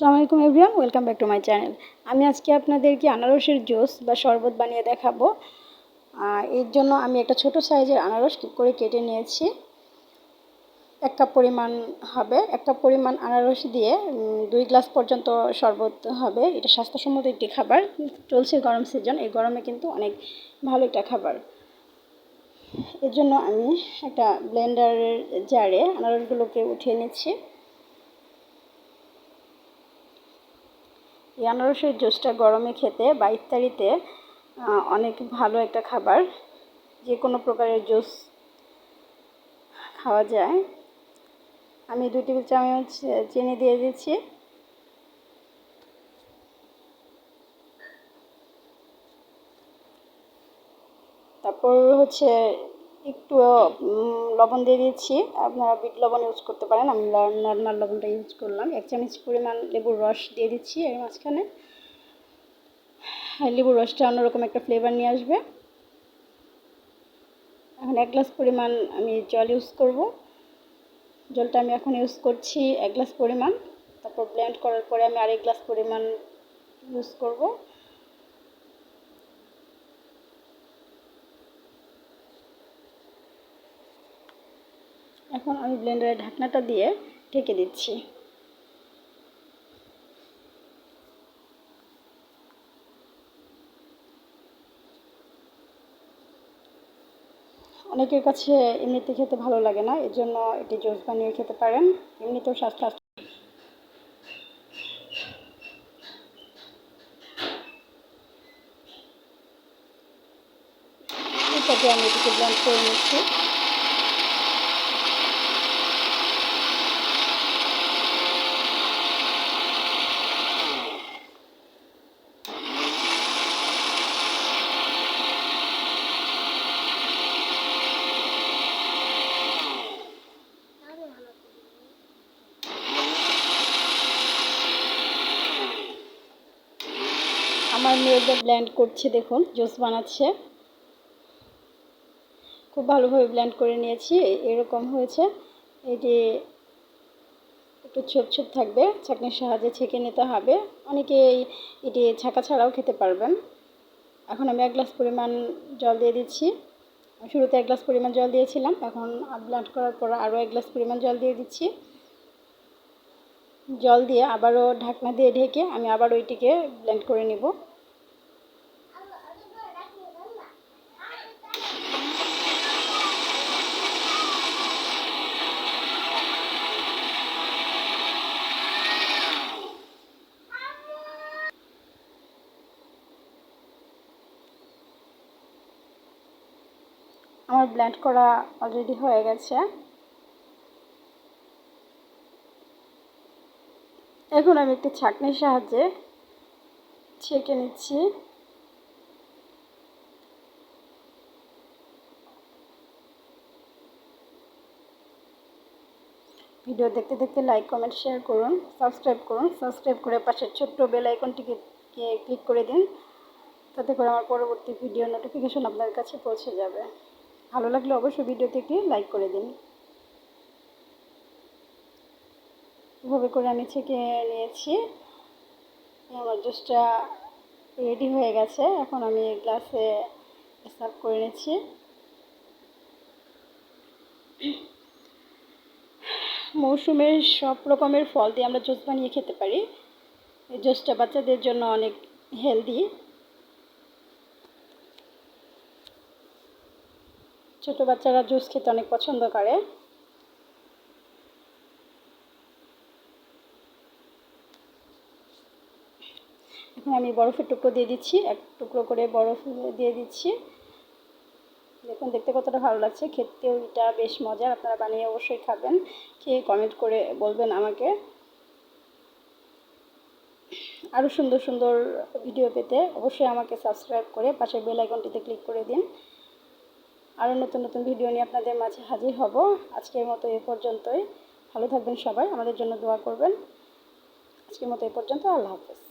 আসসালামু আলাইকুম everyone, welcome back to my channel. আমি আজকে আপনাদেরকে আনারসের জুস বা শরবত বানিয়ে দেখাবো। এর জন্য আমি একটা ছোট সাইজের আনারস করে কেটে নিয়েছি। এক কাপ পরিমাণ হবে, এক কাপ পরিমাণ আনারস দিয়ে দুই গ্লাস পর্যন্ত শরবত হবে। এটা স্বাস্থ্যসম্মত একটি খাবার, চলছে গরম সিজন এই গরমে কিন্তু অনেক ভালো একটা খাবার। এর জন্য আমি একটা ব্লেন্ডারের জারে আনারসগুলোকে উঠিয়ে নিচ্ছি। এই আনারসের জুসটা গরমে খেতে বা ইফতারিতে অনেক ভালো একটা খাবার। যে কোনো প্রকারের জুস খাওয়া যায়। আমি দুই টেবিল চামচ চিনি দিয়ে দিচ্ছি। তারপর হচ্ছে একটু লবণ দিয়ে দিচ্ছি। আপনারা বিট লবণ ইউজ করতে পারেন। আমি নর্মাল লবণটা ইউজ করলাম। এক চামচ পরিমাণ লেবুর রস দিয়ে দিচ্ছি এর মাঝখানে। লেবুর রসটা অন্যরকম একটা ফ্লেভার নিয়ে আসবে। এখন এক গ্লাস পরিমাণ আমি জল ইউজ করব। জলটা আমি এখন ইউজ করছি এক গ্লাস পরিমাণ। তারপর ব্লেন্ড করার পরে আমি আরেক গ্লাস পরিমাণ ইউজ করব। এখন আমি ব্লেন্ডারের ঢাকনাটা দিয়ে ঢেকে দিচ্ছি। অনেকের কাছে এমনিতে খেতে ভালো লাগে না এর জন্য এটি জুস বানিয়ে খেতে পারেন। এমনিতেও স্বাস্থ্য আমি এটিকে ব্লেন্ড করে নিচ্ছি। আমার মেয়েদের ব্ল্যান্ড করছে দেখুন জুস বানাচ্ছে। খুব ভালোভাবে ব্ল্যান্ড করে নিয়েছি, এরকম হয়েছে। এটি একটু ছোপ ছোপ থাকবে ছাঁকনির সাহায্যে ছেঁকে নিতে হবে। অনেকে এটি ছাঁকা ছাড়াও খেতে পারবেন। এখন আমি এক গ্লাস পরিমাণ জল দিয়ে দিচ্ছি। শুরুতে এক গ্লাস পরিমাণ জল দিয়েছিলাম, এখন ব্লেন্ড করার পর আরও এক গ্লাস পরিমাণ জল দিয়ে দিচ্ছি। জল দিয়ে আবারও ঢাকনা দিয়ে ঢেকে আমি আবার ওইটিকে ব্লেন্ড করে নিব। আমার ব্ল্যান্ড করা অলরেডি হয়ে গেছে। এখন আমি একটি ছাঁকনির সাহায্যে ছেঁকে নিচ্ছি। ভিডিও দেখতে দেখতে লাইক কমেন্ট শেয়ার করুন সাবস্ক্রাইব করুন সাবস্ক্রাইব করে পাশের ছোট্ট বেল আইকনটিকে ক্লিক করে দিন, তাতে করে আমার পরবর্তী ভিডিও নোটিফিকেশন আপনার কাছে পৌঁছে যাবে। ভালো লাগলে অবশ্যই ভিডিওতে একটি লাইক করে দিন। এভাবে করে আমি ছেঁকে নিয়েছি। আমার জুসটা রেডি হয়ে গেছে। এখন আমি গ্লাসে সার্ভ করে নিচ্ছি। মৌসুমের সব রকমের ফল দিয়ে আমরা জুস বানিয়ে খেতে পারি। এই জুসটা বাচ্চাদের জন্য অনেক হেলদি ছোট বাচ্চারা জুস খেতে অনেক পছন্দ করে। এখন আমি বরফের টুকরো দিয়ে দিচ্ছি, এক টুকরো করে বরফ দিয়ে দিচ্ছি। দেখুন, দেখতে কতটা ভালো লাগছে, খেতেও এটা বেশ মজার আপনারা বানিয়ে অবশ্যই খাবেন। খেয়ে কমেন্ট করে বলবেন আমাকে। আরও সুন্দর সুন্দর ভিডিও পেতে অবশ্যই আমাকে সাবস্ক্রাইব করে পাশের বেল আইকনটিতে ক্লিক করে দিন। আরও নতুন নতুন ভিডিও নিয়ে আপনাদের মাঝে হাজির হব। আজকের মতো এ পর্যন্তই। ভালো থাকবেন সবাই। আমাদের জন্য দোয়া করবেন। আজকের মতো এ পর্যন্ত। আল্লাহ হাফেজ।